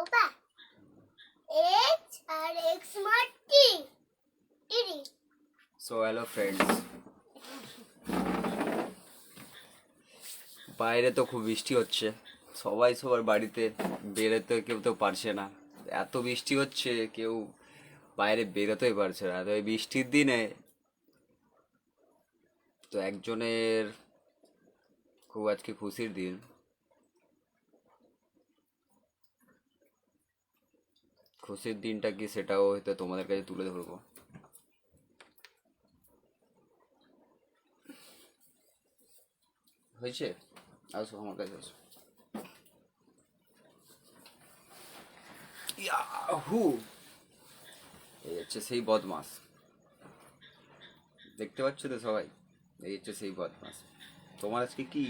Opa. X আর X smart T. Didi. So hello friends বাইরে তো খুব বৃষ্টি হচ্ছে সবাই সবার বাড়িতে, বেরোতে কেউ তো পারছে না এত বৃষ্টি হচ্ছে, কেউ বাইরে বেরোতেই পারছে না তো এই বৃষ্টির দিনে তো একজনের খুব আজকে খুশির দিন খুশির দিনটা কি সেটাও হয়তো তোমাদের কাছে তুলে ধরবো। হয়েছে? আসো আমার কাছে আসো। ইয়াহু! এই হচ্ছে সেই বদমাস। দেখতে পাচ্ছ তো সবাই? এই হচ্ছে সেই বদমাস। তোমার আজকে কি?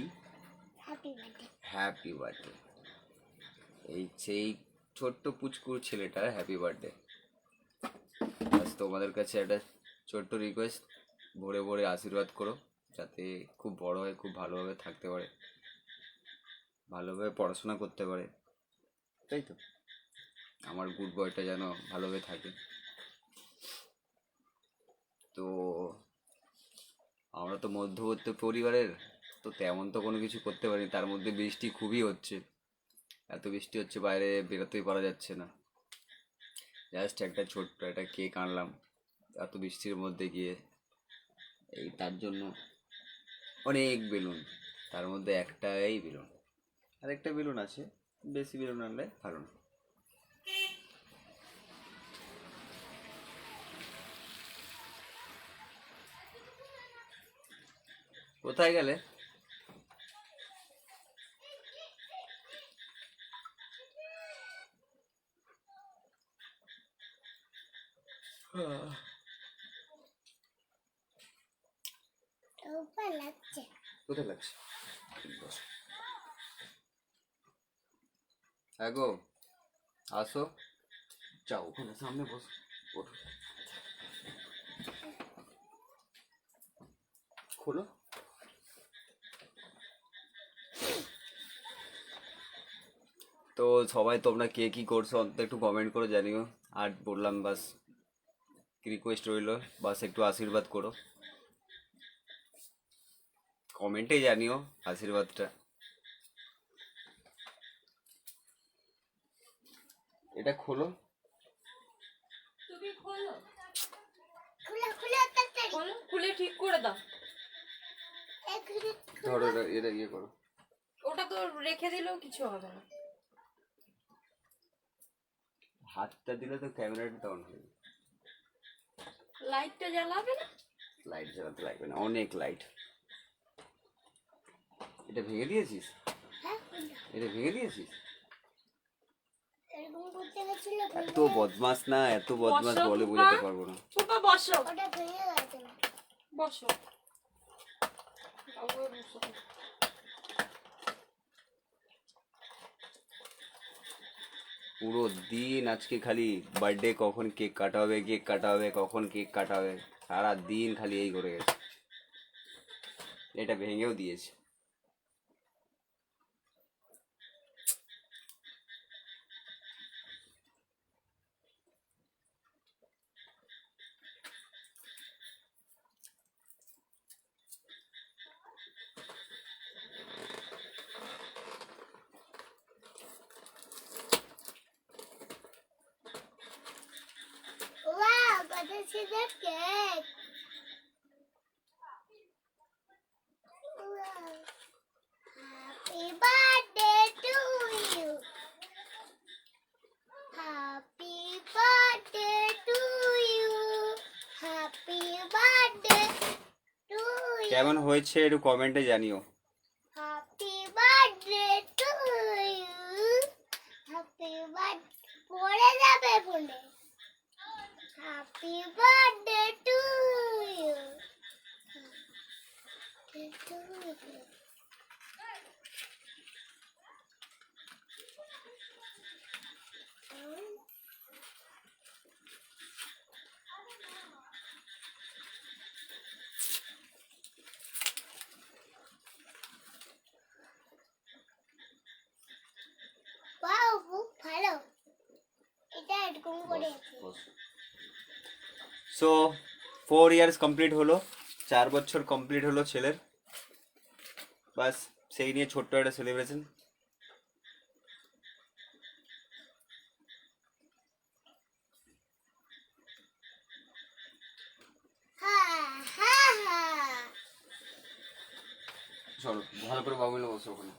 হ্যাপি বার্থডে এই সেই ছোট্ট পুচকুর ছেলেটার হ্যাপি বার্থডে আজ তোমাদের কাছে একটা ছোট্ট রিকোয়েস্ট ভোরে ভোরে আশীর্বাদ করো, যাতে খুব বড় হয়, খুব ভালোভাবে থাকতে পারে, ভালোভাবে পড়াশোনা করতে পারে। তাই তো? আমার গুড বয়টা যেন ভালোভাবে থাকে। তো আমরা তো মধ্যবর্তী পরিবারের, তো তেমন তো কোনো কিছু করতে পারিনি, তার মধ্যে বৃষ্টি খুবই হচ্ছে। এত বৃষ্টি হচ্ছে, বাইরে বেরোতেই পারা যাচ্ছে না। জাস্ট একটা ছোট্ট একটা কেক আনলাম, এত বৃষ্টির মধ্যে গিয়ে। এই তার জন্য অনেক বেলুন, তার মধ্যে একটাই বেলুন। আর একটা বেলুন আছে, বেশি বেলুন আনলে ভালো না। কোথায় গেলে? কোথায় লাগছে। হ্যাঁ গো আসো। যাও। ওখানে সামনে বসো। ওঠো। খোলো। তো সবাই তোমরা কে কি করছ অন্তত একটু কমেন্ট করে জানিও। আর বললাম বাস। রিকোয়েস্ট রইল বাস একটু আশীর্বাদ করো। কমেন্টে জানিও আশীর্বাদটা। এটা খোলো। তুমি খোলো। খুলে খুলে তাড়াতাড়ি খোলো খুলে ঠিক করে দাও। ধরো এটা এটা ইয়ে করো। ওটা তো রেখে দিলেও কিছু হবে না। হাতটা দিলে তো ক্যামেরাটা অন হয়ে লাইটটা জ্বালাবে না? লাইট জ্বালাতে লাগবে না অনেক লাইট এটা ভেঙে দিয়েছিস? হ্যাঁ এটা ভেঙে দিয়েছিস? এত বদমাস না এত বদমাস বলে। বোঝাতে পারব না। বসো। ওটা ভেঙে গেছে। বসো বাবু, বসো। পুরো দিন আজকে খালি বার্থডে কখন কেক কাটা হবে কেক কাটা হবে কখন কেক কাটা হবে সারা দিন খালি এই করে গেছে। এটা ভেঙেও দিয়েছে। Wow, কত সুন্দর Happy birthday to you. Happy birthday to you. Happy birthday to you. কেমন হয়েছে একটু কমেন্টে জানিও Happy birthday to you. Happy birthday. পড়ে যাবে ফোনে Happy birthday to you. Happy to you. Wow, খুব ভালো করেছি সো ফোর ইয়ার্স কমপ্লিট হলো চার বছর কমপ্লিট হলো ছেলের। বাস সেই নিয়ে ছোট্ট একটা সেলিব্রেশন হ্যাঁ হ্যাঁ হ্যাঁ। চলো ভালো করে বাবু মিলে বসো ওখানে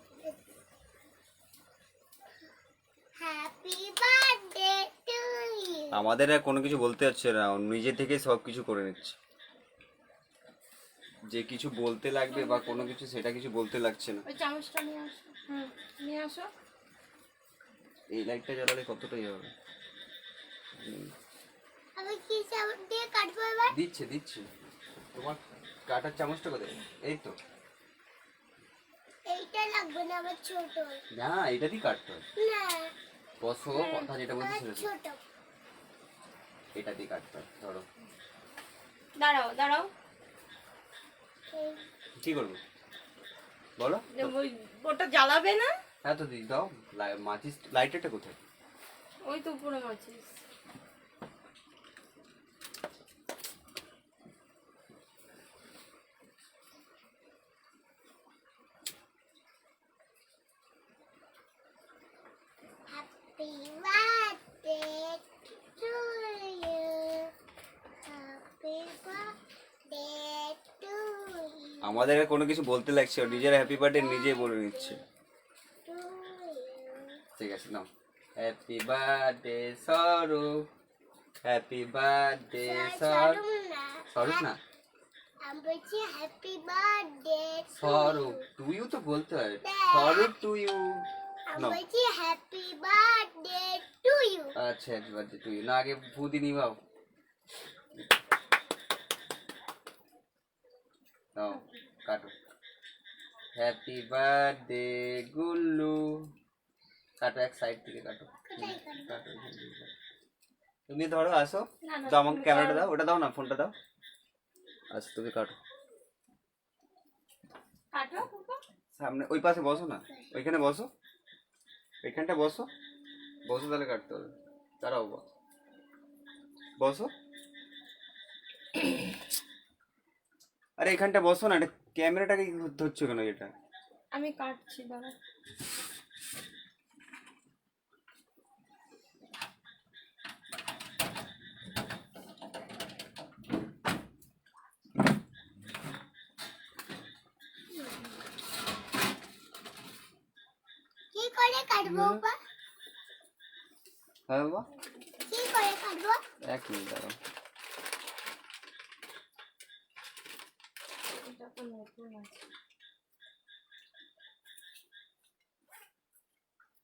হ্যাপি বার্থডে টু ইউ আমাদের আর কোনো কিছু বলতে হচ্ছে না ও নিজে থেকেই সব কিছু করে নিচ্ছে। যে কিছু বলতে লাগবে বা কোনো কিছু সেটা কিছু বলতে লাগছে না। ওই চামচটা নিয়ে আসো হুম নিয়ে আসো। এই লাইটটা জ্বালালে কতটাই হবে? হুম, আমি কি চামচ দিয়ে কাটবো এবার? দিচ্ছে দিচ্ছে। তোমার কাটার চামচটা কোথায়? এই তো। এইটা লাগবে না আমার ছোট। না এটা দিয়ে কাটতে হয় না। বসো কথা যেটা বলছি ছোট। এটা দিয়ে কাটতে হবে ধরো। দাঁড়াও দাঁড়াও। কি করব? বলো। যে ওই ওটা জ্বালাবে না? হ্যাঁ তো দিদি দাও। মাচিস লাইটারটা কোথায়? ওই তো উপরে মাছিস Happy birthday to you. Happy birthday to you. আমাদের কোনো কিছু বলতে লাগছে না, নিজের হ্যাপি বার্থডে নিজেই বলে নিচ্ছে। ঠিক আছে নাও। Happy birthday Swarup. Happy birthday Swarup. Swarup না। বলছি happy birthday Swarup. To you তো বলতে হয়। স্বরূপ টু ইউ আমি নাও। বলছি হ্যাপি বার্থডে টু ইউ আচ্ছা হ্যাপি বার্থডে টু ইউ না আগে নিবাও নাও। কাটো হ্যাপি বার্থডে গুল্লু কাটো এক সাইড থেকে কাটো কাটো। তুমি ধরো আসো। না, না, আমাকে ক্যামেরাটা দাও ওটা দাও না ফোনটা দাও। আচ্ছা তুমি কাটো কাটো। সামনে ওই পাশে বসো না ওইখানে বসো। ওইখানটা বসো। বসো তাহলে কাটতে হবে। দাঁড়াও বস। বসো। আরে এখানটা বসো না এটা ক্যামেরাটাকে ধরছো কেন এটা আমি কাটছি দাঁড়া কি করে কাটবো হ্যাঁ বাবা। কি করে কাটবো? এক মিনিট দাঁড়াও এটা তো নতুন আছে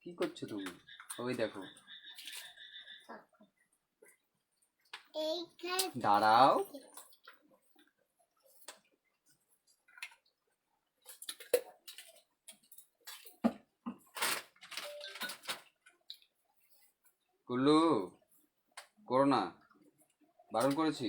কি করছ তুমি? ওই দেখো। দাঁড়াও। কুল্লু করো না। বারণ করেছি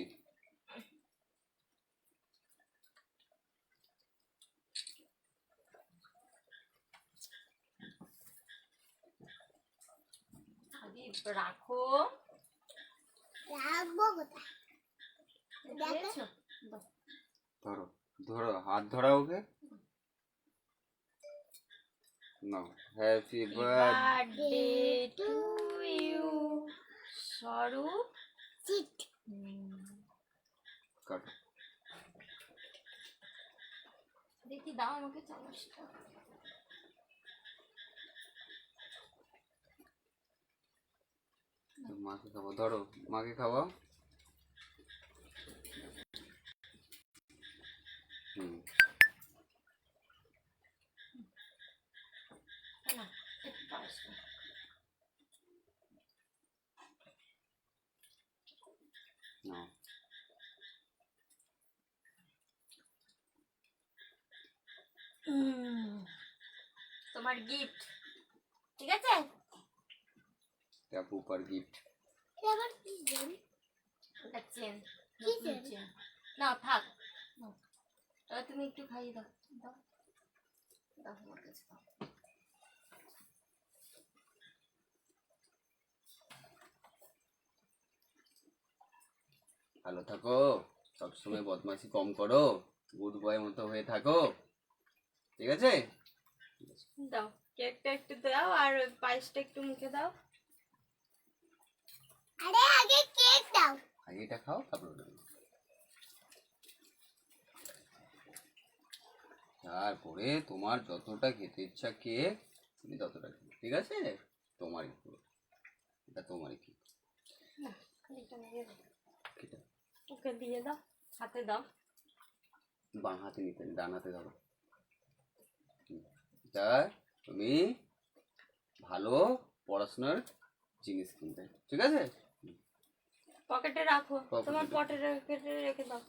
আরে রাখো। ধরো ধরো হাত ধরা okay. Now happy birthday birthday to you Swarup. Cheat. কাটো। দেখি দাও আমাকে চামচটা। মাকে খাওয়া ধরো মাকে খাওয়া হুম। No. তোমার গিফট ঠিক আছে? ট্যাপ গিফট আবার কি জানি ওটা চেন কি নতুন চেন? চেন না থাক নাও। এবার তুমি একটু খাইয়ে দাও। দাও। দাও আমার কাছে দাও। ভালো থাকো। সবসময় বদমাশি কম করো। গুড বয় মতো হয়ে থাকো। ঠিক আছে? দাও। কেকটা একটু দাও আর পায়েসটা একটু মুখে দাও। আরে আগে কেক দাও। আগে এটা খাও তারপর ওটা তারপরে তোমার যতটা খেতে ইচ্ছা কেক তুমি ততটা খেয়ে ঠিক আছে? তোমারই পুরো। এটা তোমারই কি না, দাও। ওকে দিয়ে দাও হাতে দাও। বাঁ হাতে নিতে ডান হাতে ধরো হুম। এটা তুমি ভালো পড়াশোনার জিনিস কিনবে ঠিক আছে? পকেটে রাখো পকেটে তোমার রাখো। পকেটে রেখে রেখে দাও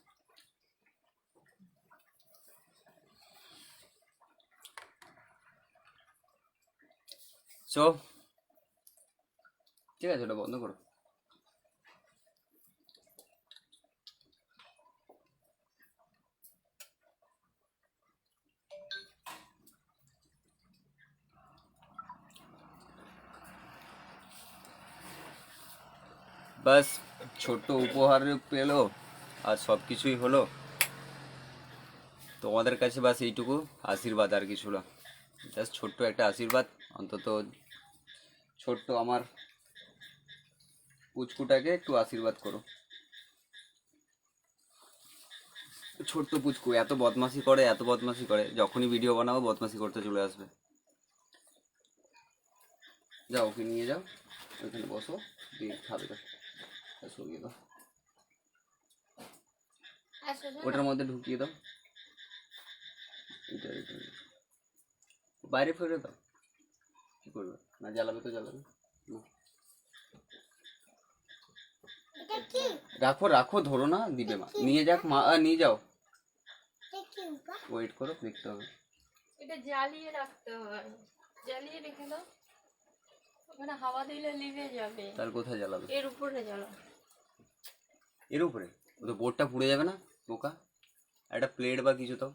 সো ঠিক আছে ওটা বন্ধ করো। বাস। ছোট্ট উপহার পেল আর সব কিছুই হলো। তোমাদের কাছে বাস এইটুকু। আশীর্বাদ আর কিছু না। জাস্ট ছোট্ট একটা আশীর্বাদ। অন্তত ছোট্ট আমার পুচকুটাকে একটু আশীর্বাদ করো। ছোট্ট পুচকু, এত বদমাশি করে, এত বদমাশি করে। যখনই ভিডিও বানাবো, বদমাশি করতে চলে আসবে। যাও ওকে নিয়ে যাও। ওইখানে বসো, দিয়ে খাবে। সরিয়ে দাও। ওটার মধ্যে ঢুকিয়ে দাও। এটা এটা। বাইরে ফেলে দাও। কি করবে? না জ্বালাবে তো জ্বালাবে। না। রাখো রাখো ধরো না দিবে মা। নিয়ে যাক মা নিয়ে যাও। ওয়েট করো দেখতে হবে। এটা জ্বালিয়ে রাখতে হয়। জ্বালিয়ে রেখে দাও। ওখানে হাওয়া দিলে লিভে যাবে। তার কোথায় জ্বালাবে? এর উপরে জ্বালা এর উপরে। ও তো বোর্ডটা পুড়ে যাবে না পোকা একটা প্লেট বা কিছু তো।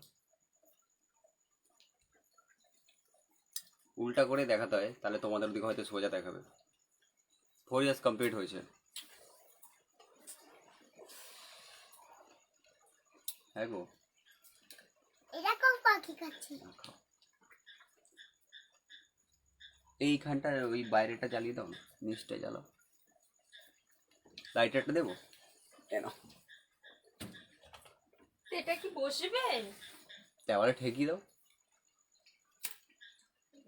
উল্টা করে দেখাতে হয় তাহলে তোমাদের দিকে হয়তো সোজা দেখাবে। ফোর ইয়ার্স কমপ্লিট হয়েছে। হ্যাঁ গো। এটা পাখি খাচ্ছে এইখানটা ওই বাইরেটা জ্বালিয়ে দাও নিচটা জ্বালাও। লাইটারটা দেবো? কেন? এটা কি বসবে? দেওয়ালে ঠেকিয়ে দাও।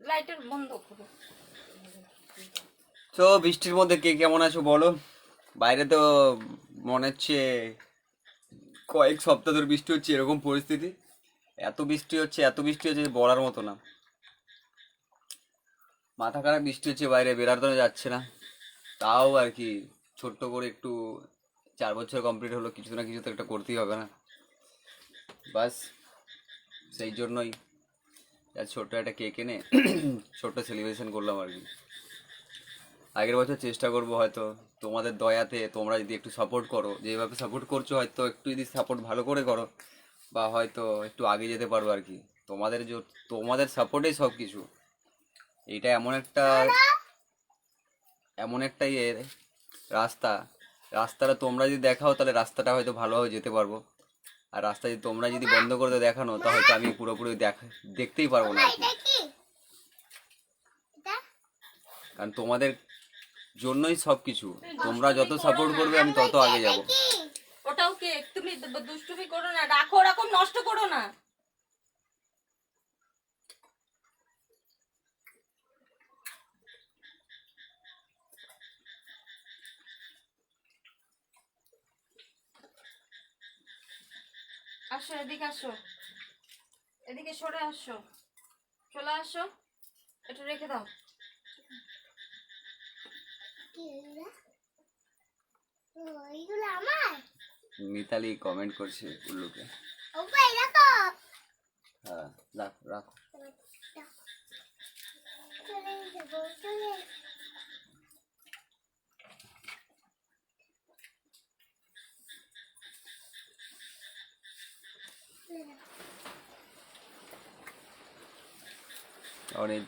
লাইটার বন্ধ করো। তো বৃষ্টির মধ্যে কে কেমন আছো বলো? বাইরে তো মনে হচ্ছে কয়েক সপ্তাহ ধরে বৃষ্টি হচ্ছে এরকম পরিস্থিতি। এত বৃষ্টি হচ্ছে এত বৃষ্টি হচ্ছে যে বলার মতো না। মাথা খারাপ বৃষ্টি হচ্ছে বাইরে বেরাতে যাচ্ছে না। তাও আর কি ছোট্ট করে একটু চার বছর কমপ্লিট হলো কিছু না কিছু তো একটা করতেই হবে না। বাস সেই জন্যই আজ ছোট্ট একটা কেক এনে ছোট্ট সেলিব্রেশন করলাম আর কি। আগের বছর চেষ্টা করব হয়তো তোমাদের দয়াতে তোমরা যদি একটু সাপোর্ট করো যেভাবে সাপোর্ট করছ হয়তো একটু যদি সাপোর্ট ভালো করে করো বা হয়তো একটু আগে যেতে পারব আর কি। তোমাদের যে তোমাদের সাপোর্টেই সব কিছু এইটা এমন একটা এমন একটা ইয়ে রাস্তা। রাস্তাটা তোমরা যদি দেখাও, তাহলে রাস্তাটা হয়তো ভালোভাবে যেতে পারব। আর রাস্তা যদি তোমরা যদি বন্ধ করে দেখানো, তা হয়তো আমি পুরোপুরি দেখা, দেখতেই পারব না কারণ তোমাদের জন্যই সব কিছু তোমরা যত সাপোর্ট করবে, আমি তত আগে যাব। ওটাও কেক তুমি দুষ্টুমি করো না, রাখো, ওরকম নষ্ট করো না। আসো এদিকে আসো। এদিকে সরে আসো। চলে আসো। একটু রেখে দাও। মিতালি কমেন্ট করছে উল্লুকে। হ্যাঁ রাখো রাখো।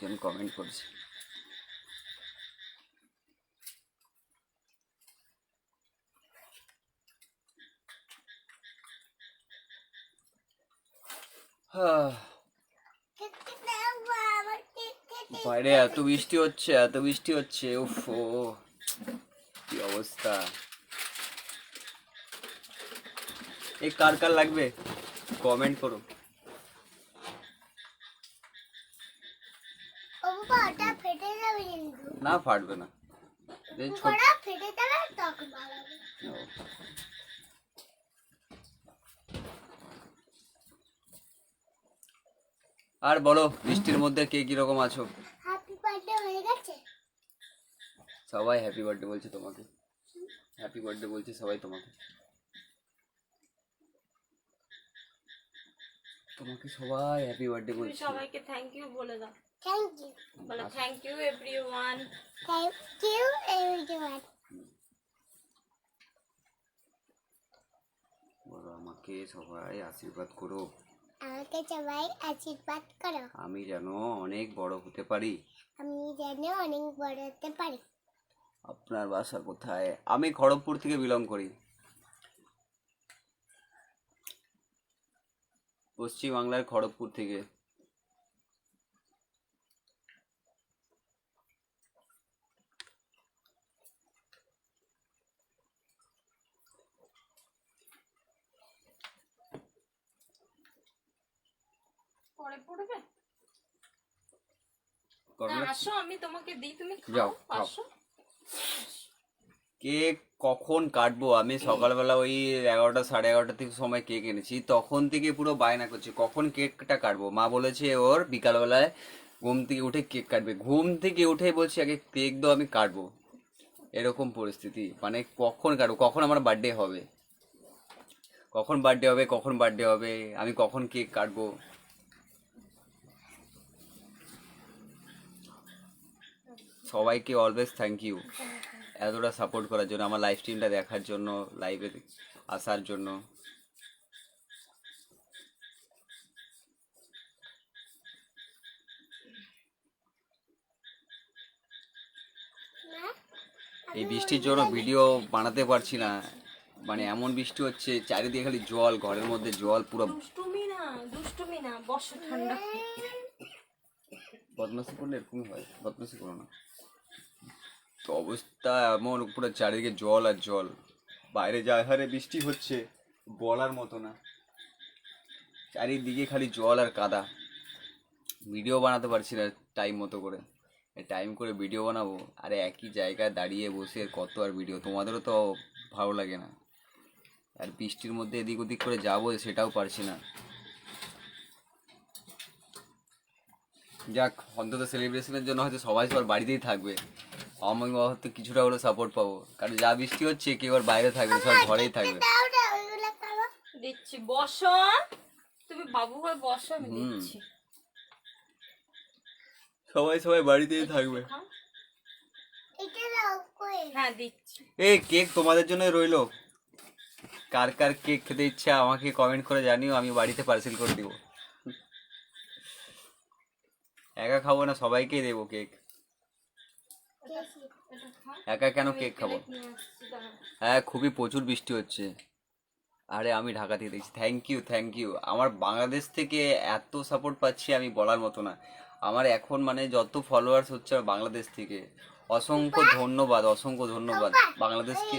একজন কমেন্ট করেছে। হ্যাঁ। বাইরে এত বৃষ্টি হচ্ছে, এত বৃষ্টি হচ্ছে, উফ কি অবস্থা। এ কার কার লাগবে? কমেন্ট করো। না ফাটবে না। আর বলো বৃষ্টির মধ্যে কে কীরকম আছো? হ্যাপি বার্থডে হয়ে গেছে? সবাই হ্যাপি বার্থডে বলছে তোমাকে। হ্যাপি বার্থডে বলছে সবাই তোমাকে। তোমাকে সবাই হ্যাপি বার্থডে বলছে। সবাইকে থ্যাংক ইউ বলে দাও। থ্যাংক ইউ বলো thank you everyone thank you everyone বলো আমাকে সবাই আশীর্বাদ করো। আমাকে সবাই আশীর্বাদ করো। আমি যেন অনেক বড় হতে পারি। আমি যেন অনেক বড় হতে পারি। আপনার বাসা কোথায়? আমি খড়গপুর থেকে বিলং করি। পশ্চিম বাংলার খড়গপুর থেকে পরে পড়বে আসো আমি তোমাকে দিই। তুমি যাও, খাও। খাও। কেক কখন কাটবো? আমি সকালবেলা ওই এগারোটা সাড়ে এগারোটা থেকে সময় কেক এনেছি। তখন থেকে পুরো বায়না করছে কখন কেকটা কাটবো? মা বলেছে ওর বিকালবেলায় ঘুম থেকে উঠে কেক কাটবে। ঘুম থেকে উঠে বলছি আগে কেক দাও আমি কাটবো। এরকম পরিস্থিতি। মানে কখন কাটবো? কখন আমার বার্থডে হবে? কখন বার্থডে হবে? কখন বার্থডে হবে? আমি কখন কেক কাটবো? সবাইকে অলওয়েজ থ্যাংক ইউ এতটা সাপোর্ট করার জন্য আমার লাইভ স্ট্রিমটা দেখার জন্য লাইভে আসার জন্য। এই বৃষ্টির জন্য ভিডিও বানাতে পারছি না। মানে এমন বৃষ্টি হচ্ছে চারিদিকে খালি জল ঘরের মধ্যে জল পুরো দুষ্টুমি না দুষ্টুমি না বসো ঠান্ডা। বদমাসি করলে এরকমই হয় বদমাসি করো না। তো অবস্থা এমন, পুরো চারিদিকে জল আর জল। বাইরে যা হারে বৃষ্টি হচ্ছে, বলার মতো না। চারিদিকে খালি জল আর কাদা। ভিডিও বানাতে পারছি না টাইম মতো করে। টাইম করে ভিডিও বানাবো। আর একই জায়গায় দাঁড়িয়ে বসে কত আর ভিডিও তোমাদেরও তো ভালো লাগে না। আর বৃষ্টির মধ্যে এদিক ওদিক করে যাব সেটাও পারছি না। যাক, অন্তত সেলিব্রেশনের জন্য হয়তো সবাই সবার বাড়িতেই থাকবে। আমি হয়তো কিছুটা হলেও সাপোর্ট পাবো। কারণ যা বৃষ্টি হচ্ছে কেউ আর বাইরে থাকবে সব ঘরেই থাকবে। দিচ্ছি। বসো তুমি বাবু হয়ে বসো আমি দিচ্ছি। সবাই সবাই বাড়িতেই থাকবে। হ্যাঁ দিচ্ছি। এই কেক তোমাদের জন্য রইল। কার কার কেক খেতে ইচ্ছা আমাকে কমেন্ট করে জানিও আমি বাড়িতে পার্সেল করে দিব। একা খাব না সবাইকেই দেবো কেক। একা কেন কেক খাব। হ্যাঁ খুবই প্রচুর বৃষ্টি হচ্ছে। আরে আমি ঢাকা থেকে দেখছি। থ্যাংক ইউ থ্যাংক ইউ আমার বাংলাদেশ থেকে এত সাপোর্ট পাচ্ছি আমি বলার মতো না। আমার এখন মানে যত ফলোয়ার্স হচ্ছে আমার বাংলাদেশ থেকে অসংখ্য ধন্যবাদ অসংখ্য ধন্যবাদ। বাংলাদেশকে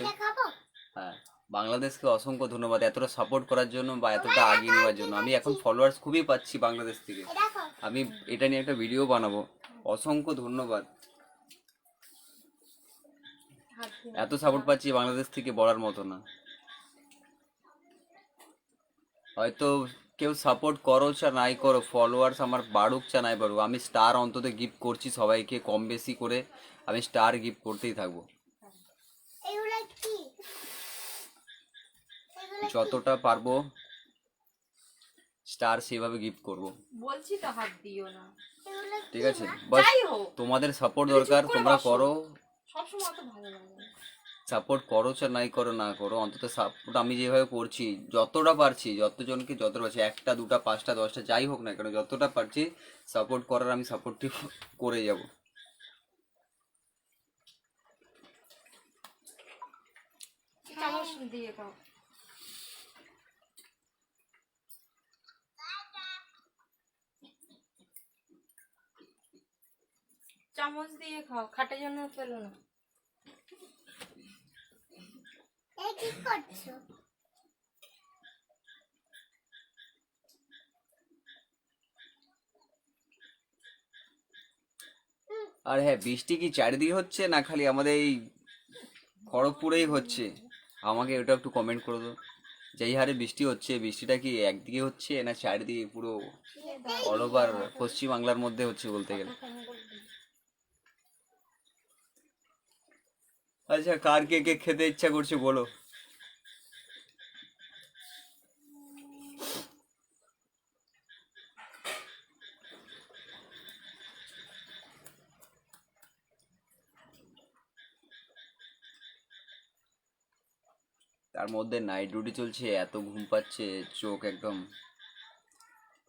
হ্যাঁ বাংলাদেশকে অসংখ্য ধন্যবাদ এতটা সাপোর্ট করার জন্য বা এতটা আগিয়ে নেওয়ার জন্য। আমি এখন ফলোয়ার্স খুবই পাচ্ছি বাংলাদেশ থেকে। আমি এটা নিয়ে একটা ভিডিও বানাবো। অসংখ্য ধন্যবাদ। এত সাপোর্ট পাচ্ছি বাংলাদেশ থেকে বলার মতো না। হয়তো কেউ সাপোর্ট করো চা নাই করো ফলোয়ার্স আমার বাড়ুক চা নাই বাড়ুক আমি স্টার অন্তত গিফট করছি সবাইকে কম বেশি করে আমি স্টার গিফট করতেই থাকব। এগুলো কি? এগুলো যতটা পারব স্টার সেভাবে গিফট করব। বলছি তো হাত দিও না। ঠিক আছে বাস তোমাদের সাপোর্ট দরকার তোমরা করো। সবসময় অত ভালো লাগে না। সাপোর্ট করো চা নাই করো না করো অন্তত সাপোর্ট আমি যেভাবে করছি যতটা পারছি যতজনকে যতটা পারছি একটা দুটা পাঁচটা দশটা যাই হোক না কেন যতটা পারছি সাপোর্ট করার আমি সাপোর্টটি করে যাব চামচ দিয়ে চামচ দিয়ে খাও খাটের জন্য ফেলো না। কি করছ? আর হ্যাঁ বৃষ্টি কি চারিদিকে হচ্ছে না খালি আমাদের এই খড়গপুরেই হচ্ছে? আমাকে ওটা একটু কমেন্ট করে দাও। যেই হারে বৃষ্টি হচ্ছে বৃষ্টিটা কি একদিকে হচ্ছে না চারিদিকে পুরো অল ওভার পশ্চিম বাংলার মধ্যে হচ্ছে বলতে গেলে? আচ্ছা কার কে কে খেতে ইচ্ছা করছে বলো। তার মধ্যে নাইট ডিউটি চলছে, এত ঘুম পাচ্ছে, চোখ একদম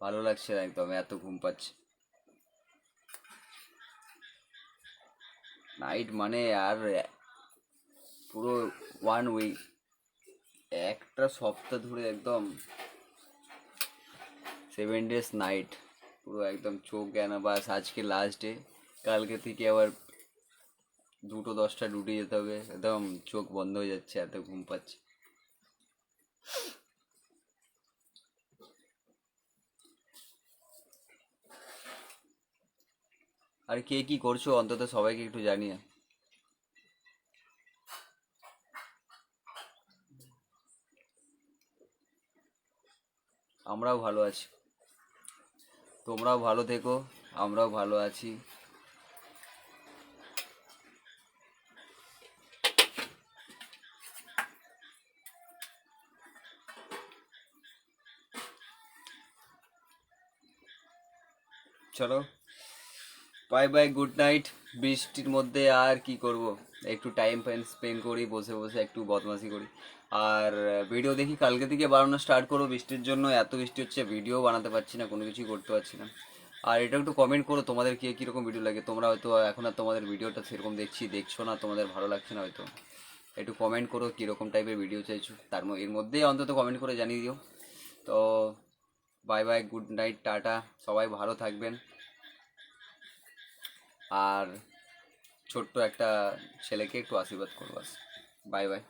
ভালো লাগছে না একদম, এত ঘুম পাচ্ছে। নাইট মানে আর পুরো ওয়ান উইক একটা সপ্তাহ ধরে একদম সেভেন ডেজ নাইট পুরো একদম চোখ জ্ঞান বাস আজকে লাস্ট ডে কালকে থেকে আবার দুটো দশটা ডিউটি যেতে হবে, একদম চোখ বন্ধ হয়ে যাচ্ছে, এত ঘুম পাচ্ছে। আর কে কি করছ? অন্তত সবাইকে একটু জানিয়ে আমরাও ভালো আছি। তোমরাও ভালো থেকো, আমরাও ভালো আছি। চলো বাই বাই গুড নাইট বৃষ্টির মধ্যে আর কি করব? একটু টাইম স্পেন্ড করি, বসে বসে একটু বদমাশি করি। আর ভিডিও দেখি কালকে থেকে বানানো স্টার্ট করো বৃষ্টির জন্য এত বৃষ্টি হচ্ছে ভিডিও বানাতে পারছি না, কোনো কিছুই করতে পারছি না। আর এটা একটু কমেন্ট করো, তোমাদের কে কীরকম ভিডিও লাগে? তোমরা হয়তো এখন আর তোমাদের ভিডিওটা সেরকম দেখছি, দেখছ না, তোমাদের ভালো লাগছে না হয়তো। একটু কমেন্ট করো, কীরকম টাইপের ভিডিও চাইছো? তার এর মধ্যেই অন্তত কমেন্ট করে জানিয়ে দিও। তো bye bye good night tata, সবাই ভালো থাকবেন। আর, ছোট্ট একটা ছেলেকে একটু আশীর্বাদ করব বাই বাই